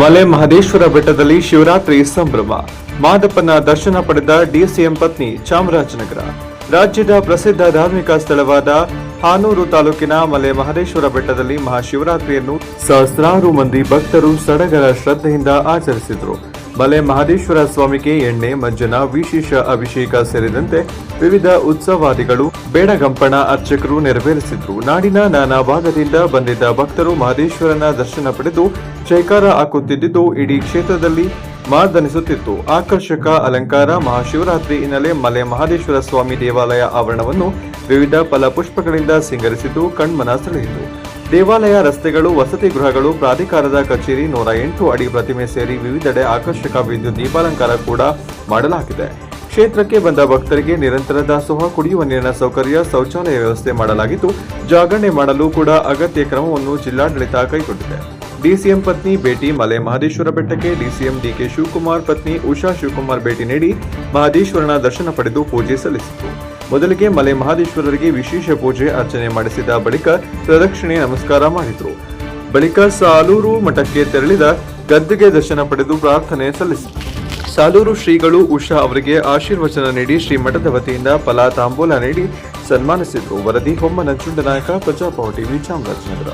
ಮಲೆ ಮಹದೇಶ್ವರ ಬೆಟ್ಟದಲ್ಲಿ ಶಿವರಾತ್ರಿ ಸಂಭ್ರಮ. ಮಾದಪ್ಪನ ದರ್ಶನ ಪಡೆದ ಡಿಸಿಎಂ ಪತ್ನಿ ಚಾಮರಾಜನಗರ. ರಾಜ್ಯದ ಪ್ರಸಿದ್ಧ ಧಾರ್ಮಿಕ ಸ್ಥಳವಾದ ಹಾನೂರು ತಾಲೂಕಿನ ಮಲೆ ಮಹದೇಶ್ವರ ಬೆಟ್ಟದಲ್ಲಿ ಮಹಾಶಿವರಾತ್ರಿಯನ್ನು ಸಹಸ್ರಾರು ಮಂದಿ ಭಕ್ತರು ಸಡಗರ ಶ್ರದ್ಧೆಯಿಂದ ಆಚರಿಸಿದರು. ಮಲೆ ಮಹದೇಶ್ವರ ಸ್ವಾಮಿಗೆ ಎಣ್ಣೆ ಮಜ್ಜನ ವಿಶೇಷ ಅಭಿಷೇಕ ಸೇರಿದಂತೆ ವಿವಿಧ ಉತ್ಸವಾದಿಗಳು ಬೇಡಗಂಪಣ ಅರ್ಚಕರು ನೆರವೇರಿಸಿದ್ರು. ನಾಡಿನ ನಾನಾ ಭಾಗದಿಂದ ಬಂದಿದ್ದ ಭಕ್ತರು ಮಹದೇಶ್ವರನ ದರ್ಶನ ಪಡೆದು ಜೈಕಾರ ಹಾಕುತ್ತಿದ್ದು ಇಡೀ ಕ್ಷೇತ್ರದಲ್ಲಿ ಮಾರ್ದನಿಸುತ್ತಿತ್ತು. ಆಕರ್ಷಕ ಅಲಂಕಾರ, ಮಹಾಶಿವರಾತ್ರಿ ಹಿನ್ನೆಲೆ ಮಲೆ ಮಹದೇಶ್ವರ ಸ್ವಾಮಿ ದೇವಾಲಯ ಆವರಣವನ್ನು ವಿವಿಧ ಫಲಪುಷ್ಪಗಳಿಂದ ಸಿಂಗರಿಸಿದ್ದು ಕಣ್ಮನ ಸೆಳೆಯಿತು. ದೇವಾಲಯ ರಸ್ತೆಗಳು, ವಸತಿ ಗೃಹಗಳು, ಪ್ರಾಧಿಕಾರದ ಕಚೇರಿ ನೂರ ಎಂಟು ಅಡಿ ಪ್ರತಿಮೆ ಸೇರಿ ವಿವಿಧೆಡೆ ಆಕರ್ಷಕ ವಿದ್ಯುತ್ ದೀಪಾಲಂಕಾರ ಕೂಡ ಮಾಡಲಾಗಿದೆ. ಕ್ಷೇತ್ರಕ್ಕೆ ಬಂದ ಭಕ್ತರಿಗೆ ನಿರಂತರ ದಾಸೋಹ, ಕುಡಿಯುವ ನೀರಿನ ಸೌಕರ್ಯ, ಶೌಚಾಲಯ ವ್ಯವಸ್ಥೆ ಮಾಡಲಾಗಿದ್ದು, ಜಾಗರಣೆ ಮಾಡಲು ಕೂಡ ಅಗತ್ಯ ಕ್ರಮವನ್ನು ಜಿಲ್ಲಾಡಳಿತ ಕೈಗೊಂಡಿದೆ. ಡಿಸಿಎಂ ಪತ್ನಿ ಭೇಟಿ, ಮಲೆ ಮಹದೇಶ್ವರ ಬೆಟ್ಟಕ್ಕೆ ಡಿಸಿಎಂ ಡಿಕೆ ಶಿವಕುಮಾರ್ ಪತ್ನಿ ಉಷಾ ಶಿವಕುಮಾರ್ ಭೇಟಿ ನೀಡಿ ಮಹದೇಶ್ವರನ ದರ್ಶನ ಪಡೆದು ಪೂಜೆ ಸಲ್ಲಿಸಿತು. ಮೊದಲಿಗೆ ಮಲೆ ಮಹದೇಶ್ವರರಿಗೆ ವಿಶೇಷ ಪೂಜೆ ಅರ್ಚನೆ ಮಾಡಿಸಿದ ಬಳಿಕ ಪ್ರದಕ್ಷಿಣೆ ನಮಸ್ಕಾರ ಮಾಡಿದ್ರು. ಬಳಿಕ ಸಾಲೂರು ಮಠಕ್ಕೆ ತೆರಳಿದ ಗದ್ದುಗೆ ದರ್ಶನ ಪಡೆದು ಪ್ರಾರ್ಥನೆ ಸಲ್ಲಿಸಿದರು ಸಾಲೂರು ಶ್ರೀಗಳು ಉಷಾ ಅವರಿಗೆ ಆಶೀರ್ವಚನ ನೀಡಿ ಶ್ರೀ ಮಠದ ವತಿಯಿಂದ ಫಲ ತಾಂಬೂಲ ನೀಡಿ ಸನ್ಮಾನಿಸಿದರು. ವರದಿ ಹೊಮ್ಮ ನಂಜುಂಡನಾಯಕ ಪ್ರಜಾಪೌ ಟಿವಿ ಚಾಮರಾಜನಗರ